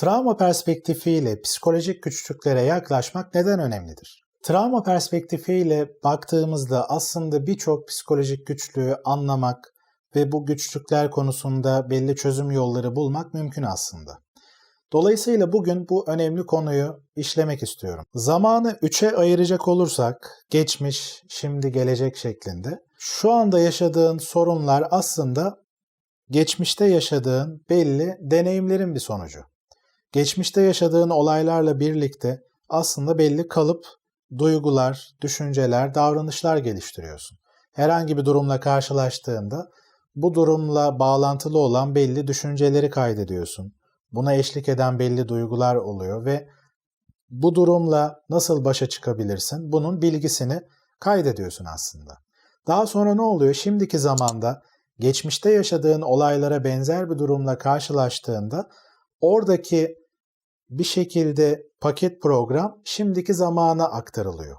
Travma perspektifiyle psikolojik güçlüklere yaklaşmak neden önemlidir? Travma perspektifiyle baktığımızda aslında birçok psikolojik güçlüğü anlamak ve bu güçlükler konusunda belli çözüm yolları bulmak mümkün aslında. Dolayısıyla bugün bu önemli konuyu işlemek istiyorum. Zamanı üçe ayıracak olursak, geçmiş, şimdi, gelecek şeklinde, şu anda yaşadığın sorunlar aslında geçmişte yaşadığın belli deneyimlerin bir sonucu. Geçmişte yaşadığın olaylarla birlikte aslında belli kalıp duygular, düşünceler, davranışlar geliştiriyorsun. Herhangi bir durumla karşılaştığında bu durumla bağlantılı olan belli düşünceleri kaydediyorsun. Buna eşlik eden belli duygular oluyor ve bu durumla nasıl başa çıkabilirsin? Bunun bilgisini kaydediyorsun aslında. Daha sonra ne oluyor? Şimdiki zamanda geçmişte yaşadığın olaylara benzer bir durumla karşılaştığında oradaki bir şekilde paket program şimdiki zamana aktarılıyor.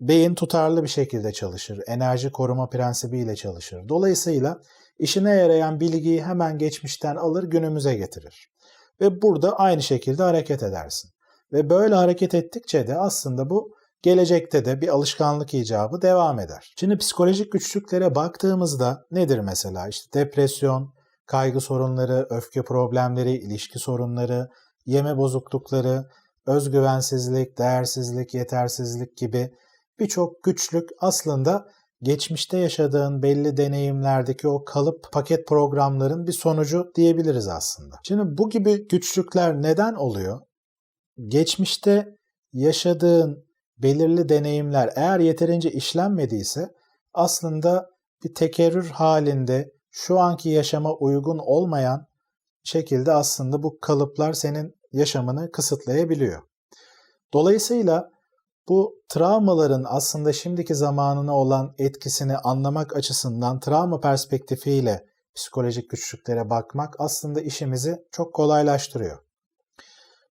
Beyin tutarlı bir şekilde çalışır, enerji koruma prensibiyle çalışır. Dolayısıyla işine yarayan bilgiyi hemen geçmişten alır günümüze getirir. Ve burada aynı şekilde hareket edersin. Ve böyle hareket ettikçe de aslında bu gelecekte de bir alışkanlık icabı devam eder. Şimdi psikolojik güçlüklere baktığımızda nedir mesela? İşte depresyon, kaygı sorunları, öfke problemleri, ilişki sorunları, yeme bozuklukları, özgüvensizlik, değersizlik, yetersizlik gibi birçok güçlük aslında geçmişte yaşadığın belli deneyimlerdeki o kalıp paket programların bir sonucu diyebiliriz aslında. Şimdi bu gibi güçlükler neden oluyor? Geçmişte yaşadığın belirli deneyimler eğer yeterince işlenmediyse aslında bir tekerrür halinde şu anki yaşama uygun olmayan şekilde aslında bu kalıplar senin yaşamını kısıtlayabiliyor. Dolayısıyla bu travmaların aslında şimdiki zamanına olan etkisini anlamak açısından travma perspektifiyle psikolojik güçlüklere bakmak aslında işimizi çok kolaylaştırıyor.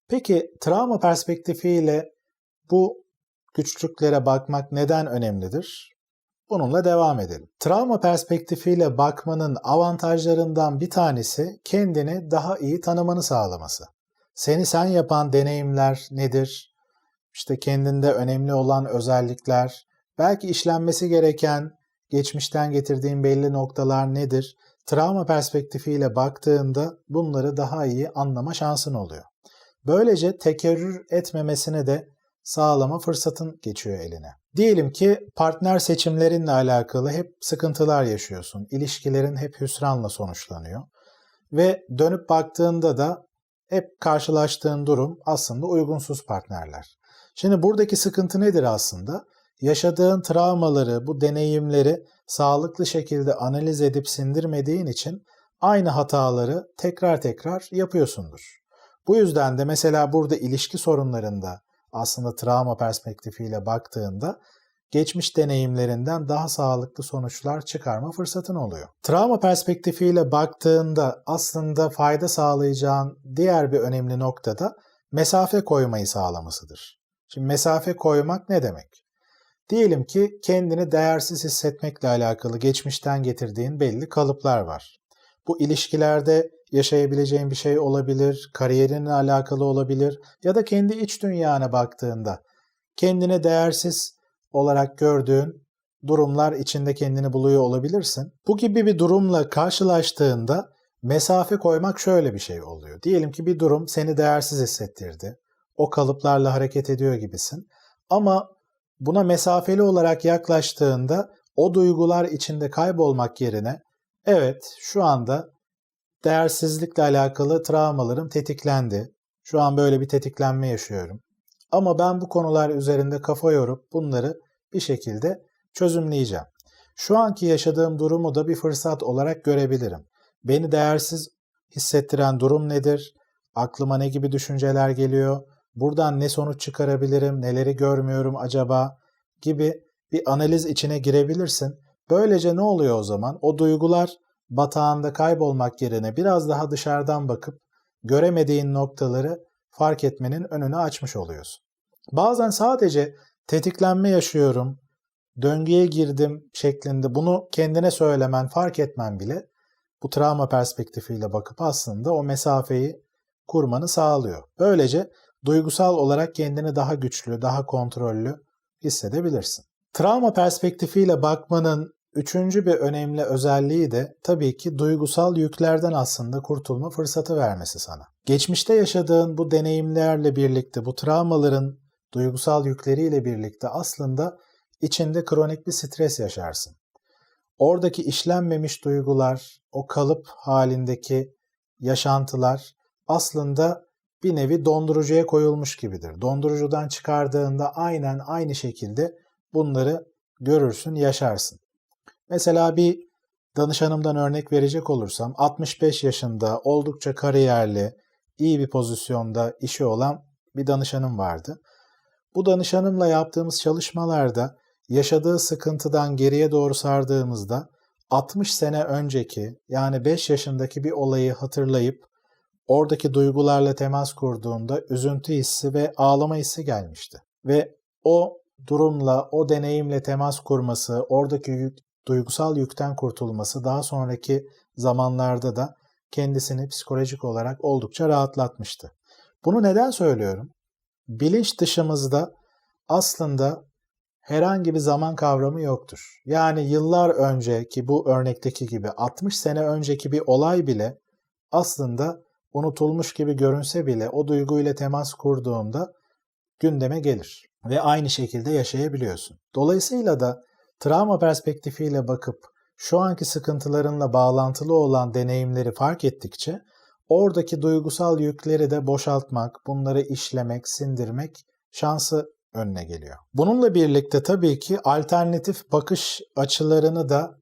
Peki travma perspektifiyle bu güçlüklere bakmak neden önemlidir? Bununla devam edelim. Travma perspektifiyle bakmanın avantajlarından bir tanesi kendini daha iyi tanımanı sağlaması. Seni sen yapan deneyimler nedir? İşte kendinde önemli olan özellikler, belki işlenmesi gereken geçmişten getirdiğin belli noktalar nedir? Travma perspektifiyle baktığında bunları daha iyi anlama şansın oluyor. Böylece tekerrür etmemesini de sağlama fırsatın geçiyor eline. Diyelim ki partner seçimlerinle alakalı hep sıkıntılar yaşıyorsun. İlişkilerin hep hüsranla sonuçlanıyor. Ve dönüp baktığında da hep karşılaştığın durum aslında uygunsuz partnerler. Şimdi buradaki sıkıntı nedir aslında? Yaşadığın travmaları, bu deneyimleri sağlıklı şekilde analiz edip sindirmediğin için aynı hataları tekrar tekrar yapıyorsundur. Bu yüzden de mesela burada ilişki sorunlarında aslında travma perspektifiyle baktığında geçmiş deneyimlerinden daha sağlıklı sonuçlar çıkarma fırsatın oluyor. Travma perspektifiyle baktığında aslında fayda sağlayacağın diğer bir önemli nokta da mesafe koymayı sağlamasıdır. Şimdi mesafe koymak ne demek? Diyelim ki kendini değersiz hissetmekle alakalı geçmişten getirdiğin belli kalıplar var. Bu ilişkilerde yaşayabileceğin bir şey olabilir, kariyerinle alakalı olabilir ya da kendi iç dünyana baktığında kendini değersiz olarak gördüğün durumlar içinde kendini buluyor olabilirsin. Bu gibi bir durumla karşılaştığında mesafe koymak şöyle bir şey oluyor. Diyelim ki bir durum seni değersiz hissettirdi. O kalıplarla hareket ediyor gibisin. Ama buna mesafeli olarak yaklaştığında o duygular içinde kaybolmak yerine evet şu anda değersizlikle alakalı travmalarım tetiklendi. Şu an böyle bir tetiklenme yaşıyorum. Ama ben bu konular üzerinde kafa yorup bunları bir şekilde çözümleyeceğim. Şu anki yaşadığım durumu da bir fırsat olarak görebilirim. Beni değersiz hissettiren durum nedir? Aklıma ne gibi düşünceler geliyor? Buradan ne sonuç çıkarabilirim? Neleri görmüyorum acaba? Gibi bir analiz içine girebilirsin. Böylece ne oluyor o zaman? O duygular batağında kaybolmak yerine biraz daha dışarıdan bakıp göremediğin noktaları fark etmenin önünü açmış oluyorsun. Bazen sadece tetiklenme yaşıyorum, döngüye girdim şeklinde bunu kendine söylemen, fark etmen bile bu travma perspektifiyle bakıp aslında o mesafeyi kurmanı sağlıyor. Böylece duygusal olarak kendini daha güçlü, daha kontrollü hissedebilirsin. Travma perspektifiyle bakmanın üçüncü bir önemli özelliği de tabii ki duygusal yüklerden aslında kurtulma fırsatı vermesi sana. Geçmişte yaşadığın bu deneyimlerle birlikte, bu travmaların duygusal yükleriyle birlikte aslında içinde kronik bir stres yaşarsın. Oradaki işlenmemiş duygular, o kalıp halindeki yaşantılar aslında bir nevi dondurucuya koyulmuş gibidir. Dondurucudan çıkardığında aynen aynı şekilde bunları görürsün, yaşarsın. Mesela bir danışanımdan örnek verecek olursam 65 yaşında oldukça kariyerli, iyi bir pozisyonda işi olan bir danışanım vardı. Bu danışanımla yaptığımız çalışmalarda yaşadığı sıkıntıdan geriye doğru sardığımızda 60 sene önceki yani 5 yaşındaki bir olayı hatırlayıp oradaki duygularla temas kurduğunda üzüntü hissi ve ağlama hissi gelmişti. Ve o durumla, o deneyimle temas kurması, oradaki duygusal yükten kurtulması daha sonraki zamanlarda da kendisini psikolojik olarak oldukça rahatlatmıştı. Bunu neden söylüyorum? Bilinç dışımızda aslında herhangi bir zaman kavramı yoktur. Yani yıllar önceki bu örnekteki gibi 60 sene önceki bir olay bile aslında unutulmuş gibi görünse bile o duyguyla temas kurduğunda gündeme gelir ve aynı şekilde yaşayabiliyorsun. Dolayısıyla da travma perspektifiyle bakıp şu anki sıkıntılarınla bağlantılı olan deneyimleri fark ettikçe oradaki duygusal yükleri de boşaltmak, bunları işlemek, sindirmek şansı önüne geliyor. Bununla birlikte tabii ki alternatif bakış açılarını da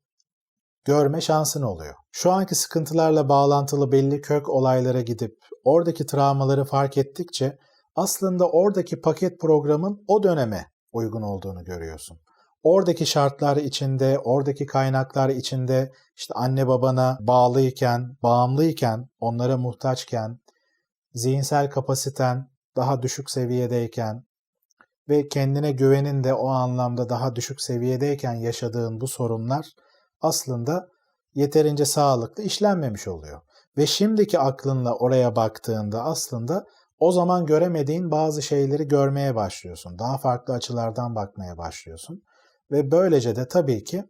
görme şansın oluyor. Şu anki sıkıntılarla bağlantılı belli kök olaylara gidip oradaki travmaları fark ettikçe aslında oradaki paket programın o döneme uygun olduğunu görüyorsun. Oradaki şartlar içinde, oradaki kaynaklar içinde işte anne babana bağlıyken, bağımlıyken, onlara muhtaçken, zihinsel kapasiten daha düşük seviyedeyken ve kendine güvenin de o anlamda daha düşük seviyedeyken yaşadığın bu sorunlar aslında yeterince sağlıklı işlenmemiş oluyor. Ve şimdiki aklınla oraya baktığında aslında o zaman göremediğin bazı şeyleri görmeye başlıyorsun. Daha farklı açılardan bakmaya başlıyorsun. Ve böylece de tabii ki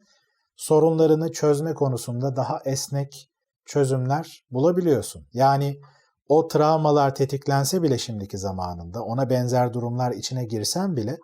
sorunlarını çözme konusunda daha esnek çözümler bulabiliyorsun. Yani o travmalar tetiklense bile şimdiki zamanında, ona benzer durumlar içine girsen bile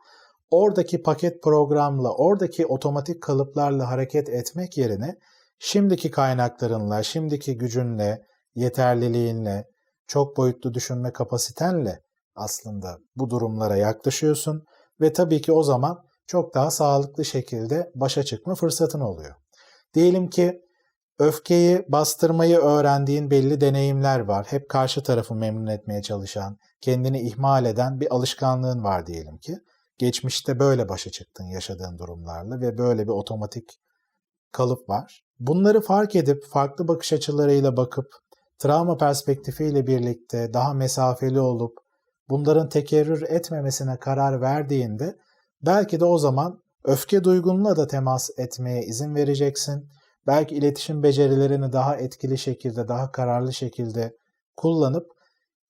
oradaki paket programla, oradaki otomatik kalıplarla hareket etmek yerine şimdiki kaynaklarınla, şimdiki gücünle, yeterliliğinle, çok boyutlu düşünme kapasitenle aslında bu durumlara yaklaşıyorsun ve tabii ki o zaman çok daha sağlıklı şekilde başa çıkma fırsatın oluyor. Diyelim ki öfkeyi bastırmayı öğrendiğin belli deneyimler var. Hep karşı tarafı memnun etmeye çalışan, kendini ihmal eden bir alışkanlığın var diyelim ki. Geçmişte böyle başa çıktın yaşadığın durumlarla ve böyle bir otomatik kalıp var. Bunları fark edip farklı bakış açılarıyla bakıp travma perspektifiyle birlikte daha mesafeli olup bunların tekerrür etmemesine karar verdiğinde belki de o zaman öfke duygununa da temas etmeye izin vereceksin. Belki iletişim becerilerini daha etkili şekilde, daha kararlı şekilde kullanıp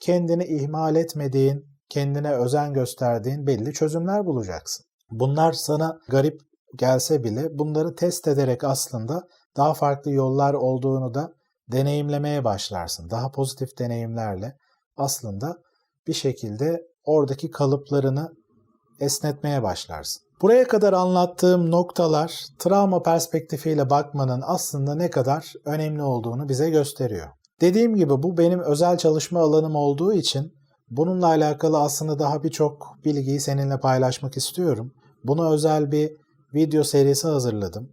kendini ihmal etmediğin, kendine özen gösterdiğin belli çözümler bulacaksın. Bunlar sana garip gelse bile bunları test ederek aslında daha farklı yollar olduğunu da deneyimlemeye başlarsın. Daha pozitif deneyimlerle aslında bir şekilde oradaki kalıplarını esnetmeye başlarsın. Buraya kadar anlattığım noktalar travma perspektifiyle bakmanın aslında ne kadar önemli olduğunu bize gösteriyor. Dediğim gibi bu benim özel çalışma alanım olduğu için bununla alakalı aslında daha birçok bilgiyi seninle paylaşmak istiyorum. Buna özel bir video serisi hazırladım.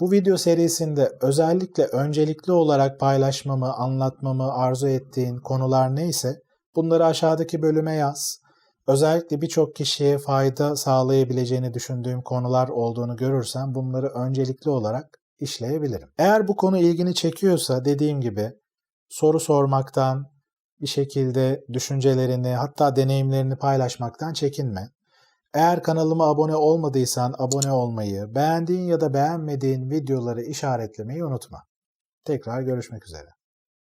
Bu video serisinde özellikle öncelikli olarak paylaşmamı, anlatmamı arzu ettiğin konular neyse bunları aşağıdaki bölüme yaz. Özellikle birçok kişiye fayda sağlayabileceğini düşündüğüm konular olduğunu görürsem bunları öncelikli olarak işleyebilirim. Eğer bu konu ilgini çekiyorsa dediğim gibi soru sormaktan, bir şekilde düşüncelerini hatta deneyimlerini paylaşmaktan çekinme. Eğer kanalıma abone olmadıysan abone olmayı, beğendiğin ya da beğenmediğin videoları işaretlemeyi unutma. Tekrar görüşmek üzere.